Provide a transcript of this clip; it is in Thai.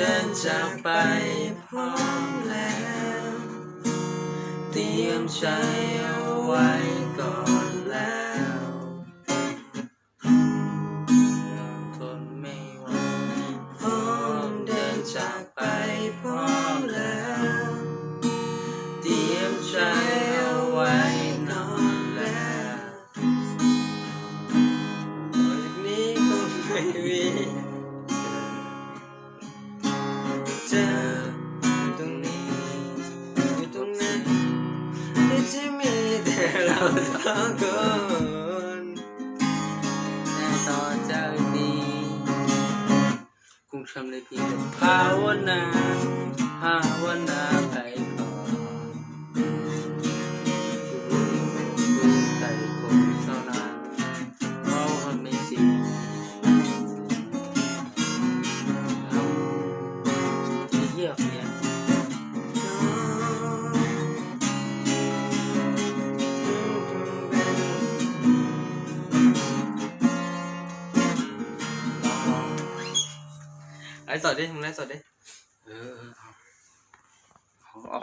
ดินจากไปพร้อมแล้ว เตรียมใจเอาไว้ก่อนแล้วทนไม่ไหวพร้อมเดินจากไปพร้อมแล้ว เตรียมใจเอาไว้นอนแล้วจากนี้คงไม่มี เจออยู่ตรงนี้อยู่ตรงนั้นที่จะมีแต่เราสองคนแน่ต่อจากนี้คงทำได้เพียงภาวนาภาว ที่เยี่ยมเนี่ยไอ้สดดิมึงไล่สดดิเออเออเอาเอาเอา